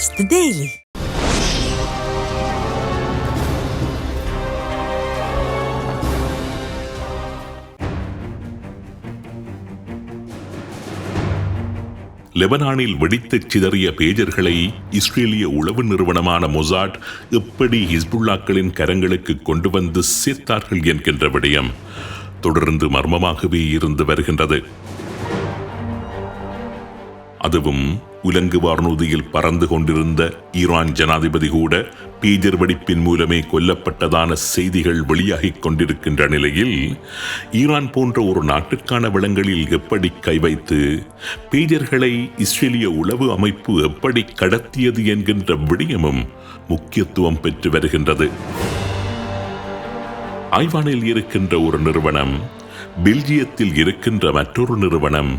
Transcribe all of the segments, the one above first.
is The Daily. லெபனானில் வெடித்துச் சிதறிய பேஜர்களை இஸ்ரேலிய உளவு நிறுவனமான மொசாட் எப்படி ஹிஸ்புல்லாக்களின் கரங்களுக்கு கொண்டு வந்து சேர்த்தார்கள் என்கின்ற விடயம் தொடர்ந்து மர்மமாகவே இருந்து வருகின்றது அதுவும் உலங்கு வார்நூதியில் பறந்து கொண்டிருந்த ஈரான் ஜனாதிபதி கூட பீஜர் வெடிப்பின் மூலமே கொல்லப்பட்டதான செய்திகள் வெளியாகிக் கொண்டிருக்கின்ற நிலையில் ஈரான் போன்ற ஒரு நாட்டுக்கான வளங்களில் எப்படி கை வைத்து பீஜர்களை இஸ்ரேலிய உளவு அமைப்பு எப்படி கடத்தியது என்கின்ற விடயமும் முக்கியத்துவம் பெற்று வருகின்றது. ஐவானில் இருக்கின்ற ஒரு நிறுவனம் பெல்ஜியத்தில் இருக்கின்ற மற்றொரு நிறுவனம்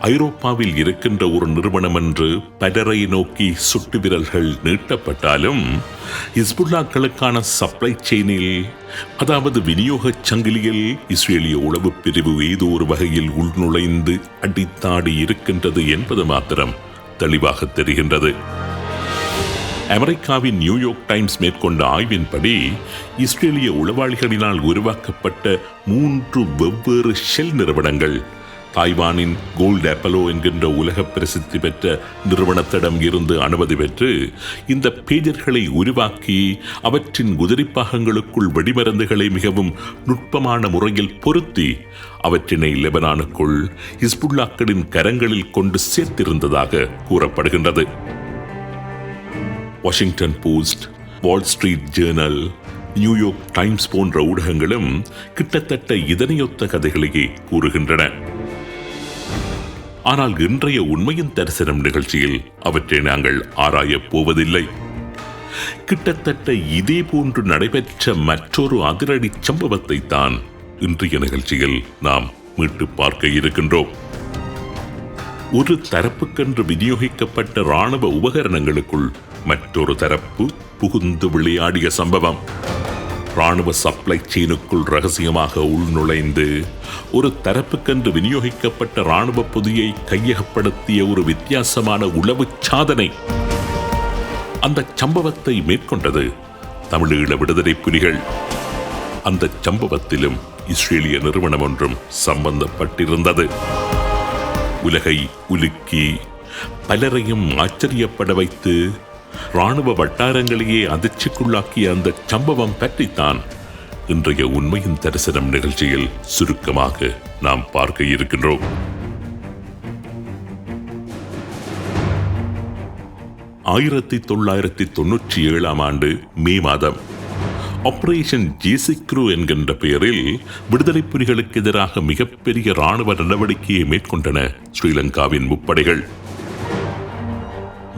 ஐரோப்பாவில் இருக்கின்ற ஒரு நிறுவனம் என்று பலரை நோக்கி சுட்டு விரல்கள் நீட்டப்பட்டாலும் ஹிஸ்புல்லாக்களுக்கான சப்ளை செயினில் அதாவது விநியோகச் சங்கிலியில் இஸ்ரேலிய உளவு பிரிவு ஏதோ ஒரு வகையில் உள்நுழைந்து அடித்தாடி இருக்கின்றது என்பது மாத்திரம் தெளிவாக தெரிகின்றது. அமெரிக்காவின் நியூயார்க் டைம்ஸ் மேற்கொண்ட ஆய்வின்படி இஸ்ரேலிய உளவாளிகளினால் உருவாக்கப்பட்ட மூன்று வெவ்வேறு ஷெல் நிறுவனங்கள் தாய்வானின் கோல்ட் அப்பலோ என்கின்ற உலக பிரசித்தி பெற்ற நிறுவனத்திடம் இருந்து அனுமதி பெற்று இந்த பேஜர்களை உருவாக்கி அவற்றின் குதிரைப்பாகங்களுக்குள் வெடிமருந்துகளை மிகவும் நுட்பமான முறையில் பொருத்தி அவற்றினை லெபனானுக்குள் ஹிஸ்புல்லாக்களின் கரங்களில் கொண்டு சேர்த்திருந்ததாக கூறப்படுகின்றது. Washington Post Wall Street Journal New York Times போன்ற ஊடகங்களும் கிட்டத்தட்ட இதனையொத்த கதைகளையே கூறுகின்றன. ஆனால் இன்றைய உண்மையின் தரிசனம் நிகழ்ச்சியில் அவற்றை நாங்கள் ஆராயப் போவதில்லை. கிட்டத்தட்ட இதே போன்று நடைபெற்ற மற்றொரு அதிரடி சம்பவத்தை தான் இன்றைய நிகழ்ச்சியில் நாம் மீட்டு பார்க்க இருக்கின்றோம். ஒரு தரப்புக்கென்று விநியோகிக்கப்பட்ட ராணுவ உபகரணங்களுக்குள் மற்றொரு தரப்பு புகுந்து விளையாடிய சம்பவம். ராணுவ சப்ளை செயினுக்குள் ரகசியமாக உள்நுழைந்து ஒரு தரப்புக்கென்று விநியோகிக்கப்பட்ட ராணுவ பொதியை கையகப்படுத்திய ஒரு வித்தியாசமான உளவு சாதனை. அந்த சம்பவத்தை மேற்கொண்டது தமிழீழ விடுதலை புலிகள். அந்த சம்பவத்திலும் இஸ்ரேலிய நிறுவனம் ஒன்றும் சம்பந்தப்பட்டிருந்தது. உலகை உலுக்கி பலரையும் ஆச்சரியப்பட வைத்து ராணுவ வட்டாரங்களையே அதிர்ச்சிக்குள்ளாக்கிய அந்த சம்பவம் பற்றித்தான் இன்றைய உண்மையின் தரிசனம் நிகழ்ச்சியில் சுருக்கமாக நாம் பார்க்க இருக்கின்றோம். ஆயிரத்தி தொள்ளாயிரத்தி தொன்னூற்றி ஏழாம் ஆண்டு மே மாதம் ஆபரேஷன் ஜேசிக்ரூ என்கின்ற பெயரில் விடுதலை புலிகளுக்கு எதிராக மிகப்பெரிய ராணுவ நடவடிக்கையை மேற்கொண்டன ஸ்ரீலங்காவின் முப்படைகள்.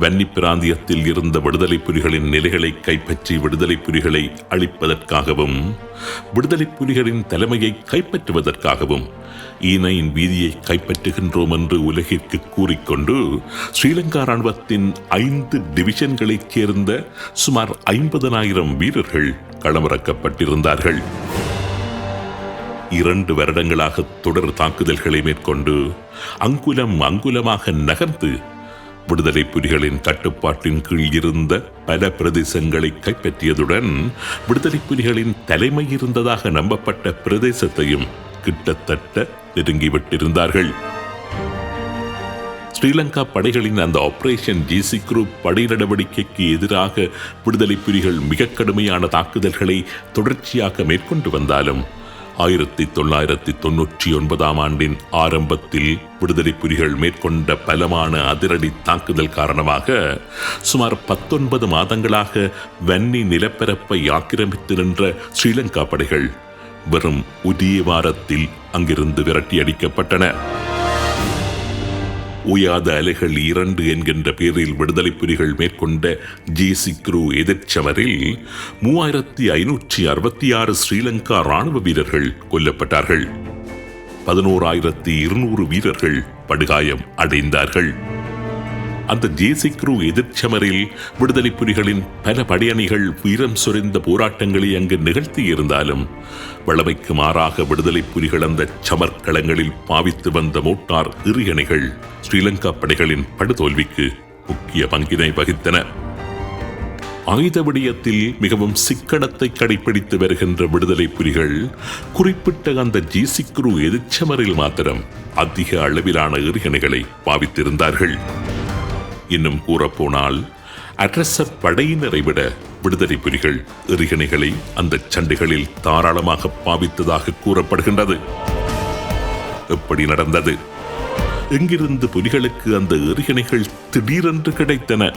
வன்னி பிராந்தியத்தில் இருந்த விடுதலை புலிகளின் நிலைகளை கைப்பற்றி விடுதலை புலிகளை அழிப்பதற்காகவும் விடுதலை புலிகளின் தலைமையை கைப்பற்றுவதற்காகவும் ஈனையின் வீதியை கைப்பற்றுகின்றோம் என்று உலகிற்கு கூறிக்கொண்டு ஸ்ரீலங்கா ராணுவத்தின் ஐந்து டிவிஷன்களைச் சேர்ந்த சுமார் ஐம்பதனாயிரம் வீரர்கள் களமிறக்கப்பட்டிருந்தார்கள். இரண்டு வருடங்களாக தொடர் தாக்குதல்களை மேற்கொண்டு அங்குலம் அங்குலமாக நகர்ந்து விடுதலை புலிகளின் கட்டுப்பாட்டின் கீழ் இருந்த பல பிரதேசங்களை கைப்பற்றியதுடன் விடுதலை புலிகளின் தலைமை இருந்ததாக நம்பப்பட்ட பிரதேசத்தையும் கிட்டத்தட்ட நெருங்கிவிட்டிருந்தார்கள். ஸ்ரீலங்கா படைகளின் அந்த ஆபரேஷன் ஜிசி குரூப் படை நடவடிக்கைக்கு எதிராக விடுதலை புலிகள் மிக கடுமையான தாக்குதல்களை தொடர்ச்சியாக மேற்கொண்டு வந்தாலும் ஆயிரத்தி தொள்ளாயிரத்தி தொன்னூற்றி ஒன்பதாம் ஆண்டின் ஆரம்பத்தில் விடுதலை புலிகள் மேற்கொண்ட பலமான அதிரடி தாக்குதல் காரணமாக சுமார் பத்தொன்பது மாதங்களாக வன்னி நிலப்பரப்பை ஆக்கிரமித்து நின்ற ஸ்ரீலங்கா படைகள் வெறும் உரிய வாரத்தில் அங்கிருந்து விரட்டியடிக்கப்பட்டன. உயாத அலைகள் இரண்டு என்கின்ற பெயரில் விடுதலை புலிகள் மேற்கொண்ட ஜேசி குரு எதிர்ச்சவரில் மூவாயிரத்தி ஐநூற்றி அறுபத்தி ஆறு ஸ்ரீலங்கா ராணுவ வீரர்கள் கொல்லப்பட்டார்கள். பதினோராயிரத்தி இருநூறு வீரர்கள் படுகாயம் அடைந்தார்கள். அந்த ஜேசிக்ரு எதிர்ச்சமரில் விடுதலை புலிகளின் பல படையணிகள் வீரம் சுரிந்த போராட்டங்களை அங்கு நிகழ்த்தி இருந்தாலும் வளமைக்கு மாறாக விடுதலை புலிகள் அந்த சமர்க்களங்களில் பாவித்து வந்த மோட்டார் இறியணைகள் ஸ்ரீலங்கா படைகளின் படுதோல்விக்கு முக்கிய பங்கினை வகித்தன. ஆயுத விடயத்தில் மிகவும் சிக்கனத்தை கடைபிடித்து வருகின்ற விடுதலை புலிகள் குறிப்பிட்ட அந்த ஜிசிக்ரு எதிர்ச்சமரில் மாத்திரம் அதிக அளவிலான எறிகணைகளை பாவித்திருந்தார்கள். இன்னும் கூறப்போனால் அரச படையினரை விட விடுதலை புலிகள் எறிகணைகளை அந்த சண்டைகளில் தாராளமாக பாவித்ததாக கூறப்படுகின்றது. எப்படி நடந்தது? எங்கிருந்து புலிகளுக்கு அந்த எறிகணைகள் திடீரென்று கிடைத்தன?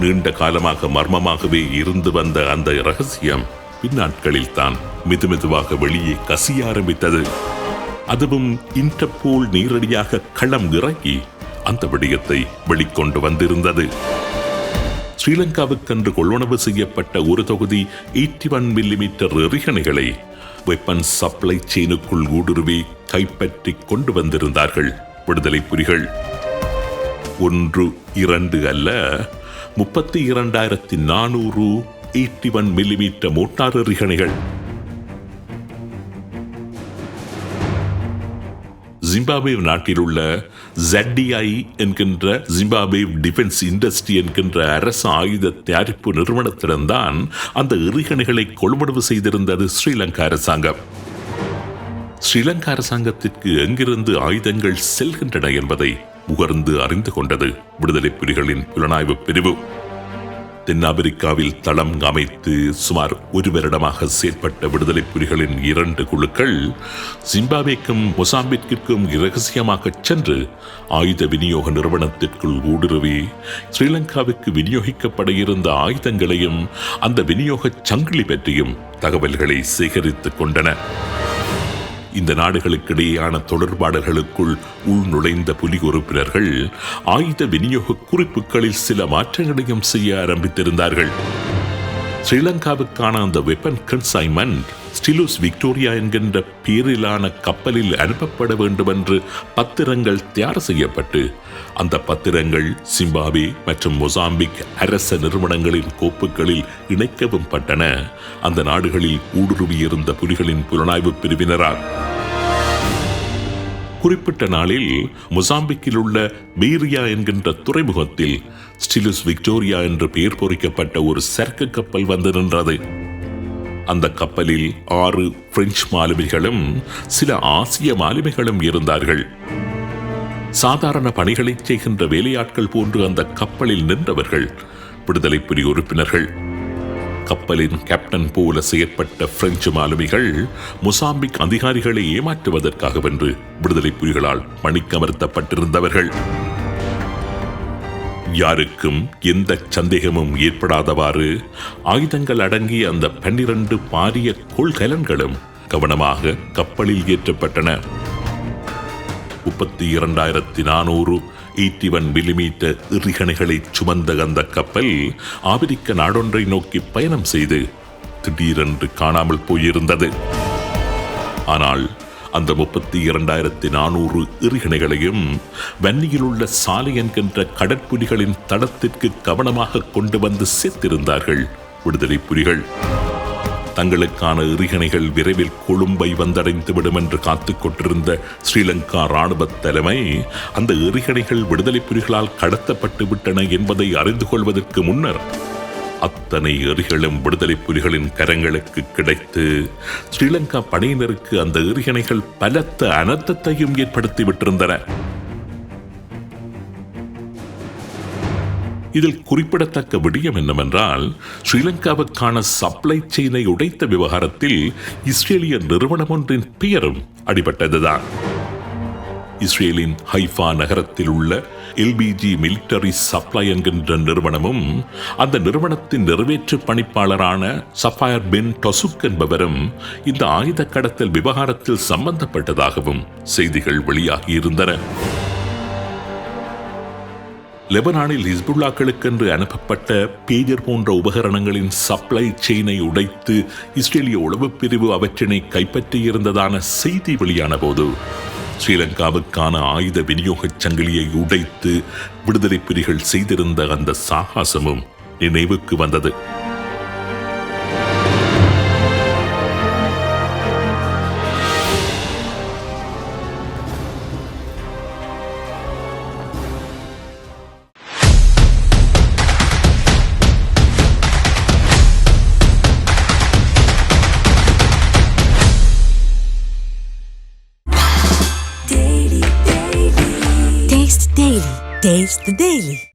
நீண்ட காலமாக மர்மமாகவே இருந்து வந்த அந்த ரகசியம் பின்னாட்களில் தான் மெதுமெதுவாக வெளியே கசிய ஆரம்பித்தது. அதுவும் இன்டர்போல் நேரடியாக களம் இறங்கி அந்த விடயத்தை வெளிக்கொண்டு வந்திருந்தது. ஸ்ரீலங்காவுக்கென்று கொள்வனவு செய்யப்பட்ட ஒரு தொகுதி எயிட்டி ஒன் மில்லிமீட்டர் எறிகணைகளை வெப்பன் சப்ளை செயினுக்குள் ஊடுருவி கைப்பற்றி கொண்டு வந்திருந்தார்கள் விடுதலை புலிகள். ஒன்று இரண்டு அல்ல முப்பத்தி இரண்டாயிரத்தி நானூறு எயிட்டி ஒன் மில்லிமீட்டர் மோட்டார் எறிகணைகள் ஜிம்பாப்வே நாட்டில் உள்ள ஜட்டிஐ என்கின்ற ஜிம்பாப்வே டிஃபென்ஸ் இண்டஸ்ட்ரி என்கின்ற அரசு ஆயுத தயாரிப்பு நிறுவனத்திடம்தான் அந்த எறிகணைகளை கொள்வனவு செய்திருந்தது ஸ்ரீலங்கா அரசாங்கம். ஸ்ரீலங்கா அரசாங்கத்திற்கு எங்கிருந்து ஆயுதங்கள் செல்கின்றன என்பதை உகர்ந்து அறிந்து கொண்டது விடுதலை புலிகளின் புலனாய்வு பிரிவு. தென்னாப்பிரிக்காவில் தளம் அமைத்து சுமார் ஒரு வருடமாக செயற்பட்ட விடுதலை புலிகளின் இரண்டு குழுக்கள் ஜிம்பாபேக்கும் மொசாம்பிக்கிற்கும் இரகசியமாக சென்று ஆயுத விநியோக நிறுவனத்திற்குள் ஊடுருவி ஸ்ரீலங்காவுக்கு விநியோகிக்கப்பட இருந்த ஆயுதங்களையும் அந்த விநியோக சங்கிலி பற்றியும் தகவல்களை சேகரித்துக் கொண்டன. இந்த நாடுகளுக்கிடையேயான தொடர்பாடல்களுக்குள் உள்நுழைந்த புலி உறுப்பினர்கள் ஆயுத விநியோக குறிப்புகளில் சில மாற்றங்களையும் செய்ய ஆரம்பித்திருந்தார்கள். ஸ்ரீலங்காவுக்கான அந்த வெப்பன் கன்சைன்மெண்ட் ஸ்டிலுஸ் விக்டோரியா என்கின்ற பேரிலான கப்பலில் அனுப்பப்பட வேண்டும் என்று பத்திரங்கள் தயார் செய்யப்பட்டு அந்த பத்திரங்கள் சிம்பாபே மற்றும் மொசாம்பிக் அரச நிறுவனங்களின் கோப்புகளில் இணைக்கவும் பட்டன. அந்த நாடுகளில் ஊடுருவியிருந்த புலிகளின் புலனாய்வு பிரிவினரால் குறிப்பிட்ட நாளில் மொசாம்பிக்கில் உள்ள பீரியா என்கின்ற துறைமுகத்தில் ஸ்டிலுஸ் விக்டோரியா என்று பெயர் பொறிக்கப்பட்ட ஒரு சரக்கு கப்பல் வந்து நின்றது. அந்த கப்பலில் ஆறு பிரெஞ்சு மாலுமிகளும் சில ஆசிய மாலுமிகளும் இருந்தார்கள். சாதாரண பணிகளை செய்கின்ற வேலையாட்கள் போன்று அந்த கப்பலில் நின்றவர்கள் விடுதலை புலி உறுப்பினர்கள். கப்பலின் கேப்டன் போல செயற்பட்ட பிரெஞ்சு மாலுமிகள் மொசாம்பிக் அதிகாரிகளை ஏமாற்றுவதற்காகவென்று விடுதலை புலிகளால் பணிக்கமர்த்தப்பட்டிருந்தவர்கள் யாருக்கும் எந்த சந்தேகமும் ஏற்படாதவாறு ஆயுதங்கள் அடங்கிய அந்த பன்னிரண்டு பாரிய கொள்கலன்களும் கவனமாக கப்பலில் ஏற்றப்பட்டன. முப்பத்தி இரண்டாயிரத்தி நானூறு எயிட்டி ஒன் மில்லிமீட்டர் இறிகணைகளை சுமந்த அந்த கப்பல் ஆப்பிரிக்க நாடொன்றை நோக்கி பயணம் செய்து திடீரென்று காணாமல் போயிருந்தது. ஆனால் அந்த முப்பத்தி இரண்டாயிரத்தி நானூறு எறிகணைகளையும் வன்னியில் உள்ள சாலை என்கின்ற கடற்புலிகளின் தடத்திற்கு கவனமாக கொண்டு வந்து சேர்த்திருந்தார்கள் விடுதலை புலிகள். தங்களுக்கான எறிகணைகள் விரைவில் கொழும்பை வந்தடைந்துவிடும் என்று காத்துக் கொண்டிருந்த ஸ்ரீலங்கா ராணுவ தலைமை அந்த எறிகணைகள் விடுதலை புலிகளால் கடத்தப்பட்டு விட்டன என்பதை அறிந்து கொள்வதற்கு முன்னர் அத்தனை எறிகளும் விடுதலை புலிகளின் கரங்களுக்கு கிடைத்து ஸ்ரீலங்கா படையினருக்கு அந்த எறிகணைகள் பலத்த அனர்த்தத்தையும் ஏற்படுத்தி இதில் குறிப்பிடத்தக்க விடயம் என்னவென்றால் ஸ்ரீலங்காவுக்கான சப்ளை செயினை உடைத்த விவகாரத்தில் இஸ்ரேலிய நிறுவனம் ஒன்றின் பெயரும் அடிபட்டதுதான். இஸ்ரேலின் ஹைஃபா நகரத்தில் உள்ள எல்பிஜி மிலிட்டரி சப்ளை என்கின்ற நிறுவனமும் அந்த நிறுவனத்தின் நிறைவேற்று பணிப்பாளரான சஃபயர் பின் டொசுக் என்பவரும் இந்த ஆயுத கடத்தல் விவகாரத்தில் சம்பந்தப்பட்டதாகவும் செய்திகள் வெளியாகியிருந்தன லெபனானில் ஹிஸ்புல்லாக்களுக்கென்று அனுப்பப்பட்ட பேஜர் போன்ற உபகரணங்களின் சப்ளை செயினை உடைத்து இஸ்ரேலிய உளவுப் பிரிவு அவற்றினை கைப்பற்றியிருந்ததான செய்தி வெளியான போது ஸ்ரீலங்காவுக்கான ஆயுத விநியோகச் சங்கிலியை உடைத்து விடுதலை புலிகள் செய்திருந்த அந்த சாகசமும் நினைவுக்கு வந்தது. Taste the Daily.